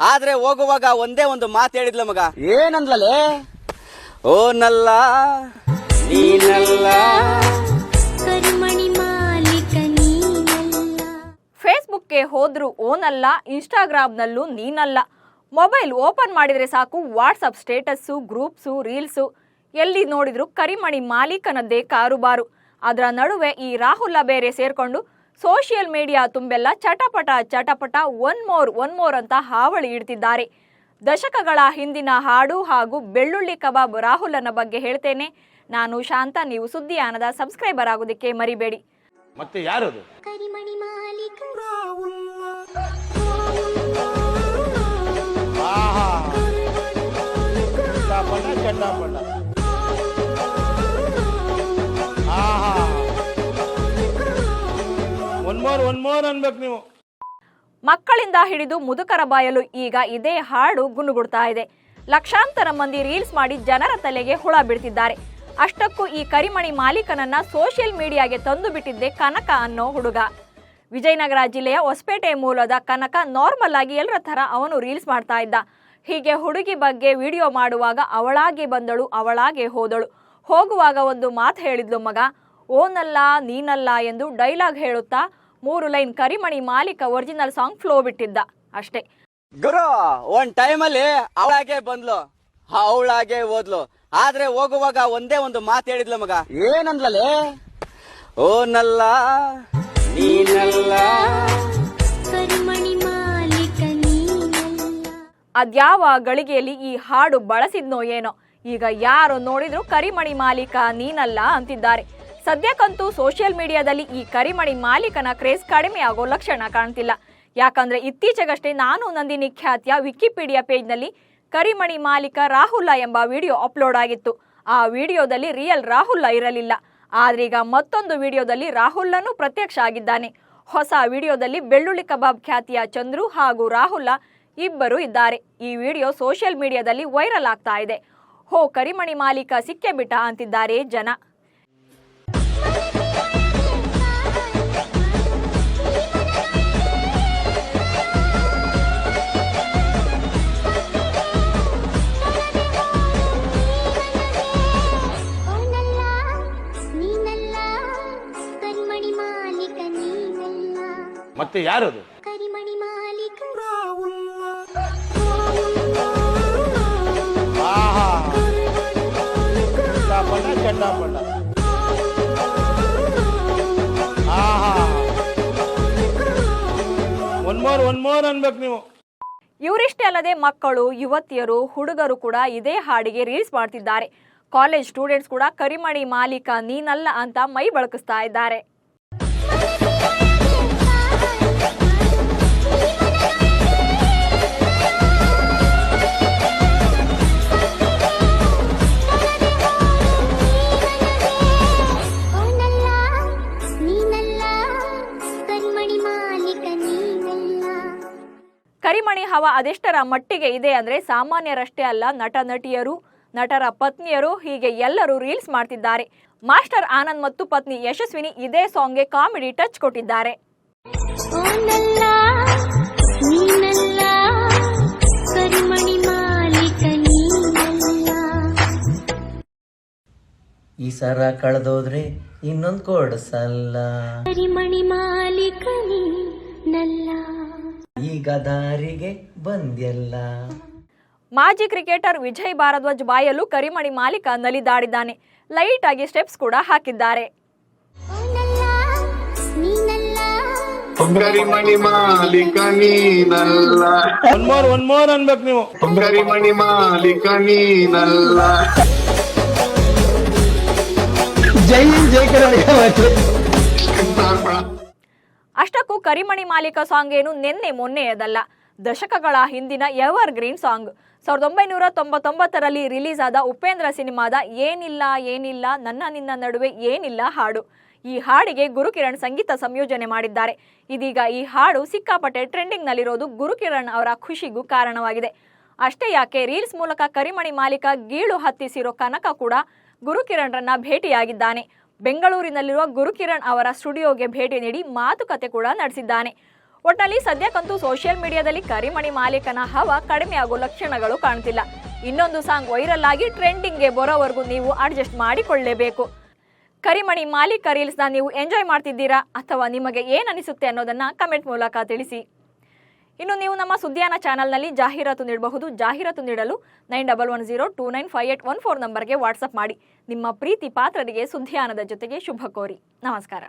ಆದ್ರೆ ಹೋಗುವಾಗ ಒಂದೇ ಒಂದು ಮಾತು ಹೇಳಿದ್ಲ ಮಗ. ಏನಂದ್ಲಲೇ? ಓ ನಲ್ಲ ನೀನಲ್ಲ. ಕರಿಮಣಿ ಮಾಲೀಕ ನೀನಲ್ಲ. ಫೇಸ್ಬುಕ್ಗೆ ಹೋದ್ರು ಓನಲ್ಲ ಇನ್ಸ್ಟಾಗ್ರಾಮ್ನಲ್ಲೂ ನೀನಲ್ಲ. ಮೊಬೈಲ್ ಓಪನ್ ಮಾಡಿದ್ರೆ ಸಾಕು ವಾಟ್ಸಪ್ ಸ್ಟೇಟಸ್ಸು ಗ್ರೂಪ್ಸು ರೀಲ್ಸು. ಎಲ್ಲಿ ನೋಡಿದ್ರು ಕರಿಮಣಿ ಮಾಲೀಕನದ್ದೇ ಕಾರುಬಾರು. ಅದರ ನಡುವೆ ಈ ರಾಹುಲ ಬೇರೆ ಸೇರ್ಕೊಂಡು ಸೋಷಿಯಲ್ ಮೀಡಿಯಾ ತುಂಬೆಲ್ಲ ಚಟಪಟ ಚಟಪಟ ಒನ್ ಮೋರ್ ಒನ್ ಮೋರ್ ಅಂತ ಹಾವಳಿ ಇಡ್ತಿದ್ದಾರೆ. ದಶಕಗಳ ಹಿಂದಿನ ಹಾಡು ಹಾಗೂ ಬೆಳ್ಳುಳ್ಳಿ ಕಬಾಬ್ ರಾಹುಲನ ಬಗ್ಗೆ ಹೇಳ್ತೇನೆ. ನಾನು ಶಾಂತ ನೀವು ಸುದ್ದಿಯಾನದ ಸಬ್ಸ್ಕ್ರೈಬರ್ ಆಗೋದಕ್ಕೆ ಮರಿಬೇಡಿ. ಮತ್ತೆ ಯಾರದು? ಕರಿಮಣಿ ಮಾಲೀಕ. ಆಹಾ. ಚಟಾಪಟ. ನೀವು. ಮಕ್ಕಳಿಂದ ಹಿಡಿದು ಮುದುಕರ ಬಾಯಲು ಈಗ ಇದೇ ಹಾಡು ಗುನುಗುಡ್ತಾ ಇದೆ. ಲಕ್ಷಾಂತರ ಮಂದಿ ರೀಲ್ಸ್ ಮಾಡಿ ಜನರ ತಲೆಗೆ ಹುಳ ಬಿಡ್ತಿದ್ದಾರೆ ಅಷ್ಟಕ್ಕೂ ಈ ಕರಿಮಣಿ ಮಾಲೀಕನನ್ನ ಸೋಷಿಯಲ್ ಮೀಡಿಯಾಗೆ ತಂದು ಬಿಟ್ಟಿದ್ದೆ ಕನಕ ಅನ್ನೋ ಹುಡುಗ. ವಿಜಯನಗರ ಜಿಲ್ಲೆಯ ಹೊಸಪೇಟೆ ಮೂಲದ ಕನಕ ನಾರ್ಮಲ್ ಆಗಿ ಎಲ್ಲರ ಥರ ಅವನು ರೀಲ್ಸ್ ಮಾಡ್ತಾ ಇದ್ದ. ಹೀಗೆ ಹುಡುಗಿ ಬಗ್ಗೆ ವಿಡಿಯೋ ಮಾಡುವಾಗ ಅವಳಾಗೆ ಬಂದಳು, ಅವಳಾಗೆ ಹೋದಳು. ಹೋಗುವಾಗ ಒಂದು ಮಾತು ಹೇಳಿದ್ಲು ಮಗ, ಓನಲ್ಲ, ನೀನಲ್ಲ ಎಂದು ಡೈಲಾಗ್ ಹೇಳುತ್ತಾ ಮೂರು ಲೈನ್ ಕರಿಮಣಿ ಮಾಲೀಕ ಒರಿಜಿನಲ್ ಸಾಂಗ್ ಫ್ಲೋ ಬಿಟ್ಟಿದ್ದ. ಅಷ್ಟೇ. ಗುರು ಒಂದ್ ಟೈಮಲ್ಲಿ ಅವಳಾಗೆ ಬಂದ್ಲು. ಅವಳಾಗೆ ಓದ್ಲು. ಆದ್ರೆ ಹೋಗುವಾಗ ಒಂದೇ ಒಂದು ಮಾತು ಹೇಳಿದ್ಲು ಮಗ. ಏನಂದ್ಲೇ ಓ ನಲ್ಲ ನೀನಲ್ಲ. ಕರಿಮಣಿ ಮಾಲೀಕ ನೀನಲ್ಲ. ಅದ್ಯಾವ ಗಳಿಗೆಯಲ್ಲಿ ಈ ಹಾಡು ಬಳಸಿದ್ನೋ ಏನೋ. ಈಗ ಯಾರು ನೋಡಿದ್ರು ಕರಿಮಣಿ ಮಾಲೀಕ ನೀನಲ್ಲ ಅಂತಿದ್ದಾರೆ. ಸದ್ಯಕ್ಕಂತೂ ಸೋಷಿಯಲ್ ಮೀಡಿಯಾದಲ್ಲಿ ಈ ಕರಿಮಣಿ ಮಾಲೀಕನ ಕ್ರೇಜ್ ಕಡಿಮೆ ಆಗೋ ಲಕ್ಷಣ ಕಾಣ್ತಿಲ್ಲ. ಯಾಕಂದ್ರೆ ಇತ್ತೀಚೆಗಷ್ಟೇ ನಾನು ನಂದಿನಿ ಖ್ಯಾತಿಯ ವಿಕಿಪೀಡಿಯಾ ಪೇಜ್ನಲ್ಲಿ ಕರಿಮಣಿ ಮಾಲೀಕ ರಾಹುಲ ಎಂಬ ವಿಡಿಯೋ ಅಪ್ಲೋಡ್ ಆಗಿತ್ತು. ಆ ವಿಡಿಯೋದಲ್ಲಿ ರಿಯಲ್ ರಾಹುಲ್ ಇರಲಿಲ್ಲ. ಆದ್ರೀಗ ಮತ್ತೊಂದು ವಿಡಿಯೋದಲ್ಲಿ ರಾಹುಲ್ನೂ ಪ್ರತ್ಯಕ್ಷ ಆಗಿದ್ದಾನೆ. ಹೊಸ ವಿಡಿಯೋದಲ್ಲಿ ಬೆಳ್ಳುಳ್ಳಿ ಕಬಾಬ್ ಖ್ಯಾತಿಯ ಚಂದ್ರು ಹಾಗೂ ರಾಹುಲ ಇಬ್ಬರು ಇದ್ದಾರೆ. ಈ ವಿಡಿಯೋ ಸೋಷಿಯಲ್ ಮೀಡಿಯಾದಲ್ಲಿ ವೈರಲ್ ಆಗ್ತಾ ಇದೆ. ಹೋ ಕರಿಮಣಿ ಮಾಲೀಕ ಸಿಕ್ಕೇ ಬಿಟ್ಟ ಅಂತಿದ್ದಾರೆ ಜನ. ಮತ್ತೆ ಯಾರದು? ಕರಿಮಣಿ ಮಾಲೀಕ. ಆಹಾ. ಚಟಾಪಟ ಚಟಾಪಟ. ಆಹಾ. ಒನ್ ಮೋರ್ ಒನ್ ಮೋರ್ ಅನ್ಬೇಕು ನೀವು. ಇವರಿಷ್ಟೇ ಅಲ್ಲದೆ ಮಕ್ಕಳು ಯುವತಿಯರು ಹುಡುಗರು ಕೂಡ ಇದೇ ಹಾಡಿಗೆ ರೀಲ್ಸ್ ಮಾಡ್ತಿದ್ದಾರೆ. ಕಾಲೇಜ್ ಸ್ಟೂಡೆಂಟ್ಸ್ ಕೂಡ ಕರಿಮಣಿ ಮಾಲೀಕ ನೀನಲ್ಲ ಅಂತ ಮೈ ಬಳಕಿಸ್ತಾ ಇದ್ದಾರೆ. ಕರಿಮಣಿ ಹವ ಅದೆಷ್ಟರ ಮಟ್ಟಿಗೆ ಇದೆ ಅಂದ್ರೆ ಸಾಮಾನ್ಯರಷ್ಟೇ ಅಲ್ಲ ನಟ ನಟಿಯರು ನಟರ ಪತ್ನಿಯರು ಹೀಗೆ ಎಲ್ಲರೂ ರೀಲ್ಸ್ ಮಾಡ್ತಿದ್ದಾರೆ. ಮಾಸ್ಟರ್ ಆನಂದ್ ಮತ್ತು ಪತ್ನಿ ಯಶಸ್ವಿನಿ ಇದೇ ಸಾಂಗ್ಗೆ ಕಾಮಿಡಿ ಟಚ್ ಕೊಟ್ಟಿದ್ದಾರೆ. ಓನಲ್ಲ ನೀನಲ್ಲ ಕರಿಮಣಿ ಮಾಲೀಕ ನೀನಲ್ಲ. ಈ ಸರ ಕಳೆದೋದ್ರೆ ಇನ್ನೊಂದು ಕೊಡಸಲ್ಲ. ಕರಿಮಣಿ ಮಾಲೀಕ ನೀನಲ್ಲ ಈಗ ದಾರಿಗೆ ಬಂದ್ಯಲ್ಲ. ಮಾಜಿ ಕ್ರಿಕೆಟರ್ ವಿಜಯ್ ಭಾರದ್ವಾಜ್ ಬಾಯಲು ಕರಿಮಣಿ ಮಾಲೀಕ ನಲಿದಾಡಿದ್ದಾನೆ ಲೈಟ್ ಆಗಿ ಸ್ಟೆಪ್ಸ್ ಕೂಡ ಹಾಕಿದ್ದಾರೆ. ಓನಲ್ಲ ನೀನಲ್ಲ. ಕರಿಮಣಿ ಮಾಲೀಕ ನೀನಲ್ಲ. ಒನ್ ಮೋರ್ ಒನ್ ಮೋರ್ ಅನ್ಬೇಕು ನೀವು. ಕರಿಮಣಿ ಮಾಲೀಕ ನೀನಲ್ಲ. ಜೈ ಜೈ ಕರ್ನಾಟಕ. ಅಷ್ಟಕ್ಕೂ ಕರಿಮಣಿ ಮಾಲೀಕ ಸಾಂಗ್ ಏನು ನಿನ್ನೆ ಮೊನ್ನೆಯದಲ್ಲ. ದಶಕಗಳ ಹಿಂದಿನ ಎವರ್ ಗ್ರೀನ್ ಸಾಂಗ್. ಸಾವಿರದ ಒಂಬೈನೂರ ತೊಂಬತ್ತೊಂಬತ್ತರಲ್ಲಿ ರಿಲೀಸ್ ಆದ ಉಪೇಂದ್ರ ಸಿನಿಮಾದ ಏನಿಲ್ಲ ಏನಿಲ್ಲ, ನನ್ನ ನಿನ್ನ ನಡುವೆ ಏನಿಲ್ಲ ಹಾಡು. ಈ ಹಾಡಿಗೆ ಗುರುಕಿರಣ್ ಸಂಗೀತ ಸಂಯೋಜನೆ ಮಾಡಿದ್ದಾರೆ. ಇದೀಗ ಈ ಹಾಡು ಸಿಕ್ಕಾಪಟ್ಟೆ ಟ್ರೆಂಡಿಂಗ್ನಲ್ಲಿರೋದು ಗುರುಕಿರಣ್ ಅವರ ಖುಷಿಗೂ ಕಾರಣವಾಗಿದೆ. ಅಷ್ಟೇ ಯಾಕೆ, ರೀಲ್ಸ್ ಮೂಲಕ ಕರಿಮಣಿ ಮಾಲೀಕ ಗೀಳು ಹತ್ತಿಸಿರೋ ಕನಕ ಕೂಡ ಗುರುಕಿರಣ್ರನ್ನ ಭೇಟಿಯಾಗಿದ್ದಾನೆ. ಬೆಂಗಳೂರಿನಲ್ಲಿರುವ ಗುರುಕಿರಣ್ ಅವರ ಸ್ಟುಡಿಯೋಗೆ ಭೇಟಿ ನೀಡಿ ಮಾತುಕತೆ ಕೂಡ ನಡೆಸಿದ್ದಾನೆ. ಒಟ್ನಲ್ಲಿ ಸದ್ಯಕ್ಕಂತೂ ಸೋಷಿಯಲ್ ಮೀಡಿಯಾದಲ್ಲಿ ಕರಿಮಣಿ ಮಾಲೀಕನ ಹವ ಕಡಿಮೆಯಾಗುವ ಲಕ್ಷಣಗಳು ಕಾಣ್ತಿಲ್ಲ. ಇನ್ನೊಂದು ಸಾಂಗ್ ವೈರಲ್ ಆಗಿ ಟ್ರೆಂಡಿಂಗ್ಗೆ ಬರೋವರೆಗೂ ನೀವು ಅಡ್ಜಸ್ಟ್ ಮಾಡಿಕೊಳ್ಳಲೇಬೇಕು ಕರಿಮಣಿ ಮಾಲೀಕ ರೀಲ್ಸ್ನ ನೀವು ಎಂಜಾಯ್ ಮಾಡ್ತಿದ್ದೀರಾ ಅಥವಾ ನಿಮಗೆ ಏನನಿಸುತ್ತೆ ಅನ್ನೋದನ್ನ ಕಮೆಂಟ್ ಮೂಲಕ ತಿಳಿಸಿ. ಇನ್ನು ನೀವು ನಮ್ಮ ಸುದ್ದಿಯಾನ ಚಾನಲ್ನಲ್ಲಿ ಜಾಹೀರಾತು ನೀಡಬಹುದು. ಜಾಹೀರಾತು ನೀಡಲು nine double one zero two nine five eight one four ನಂಬರ್ಗೆ ವಾಟ್ಸಪ್ ಮಾಡಿ. ನಿಮ್ಮ ಪ್ರೀತಿ ಪಾತ್ರರಿಗೆ ಸುದ್ದಿಯಾನದ ಜೊತೆಗೆ ಶುಭ ಕೋರಿ. ನಮಸ್ಕಾರ.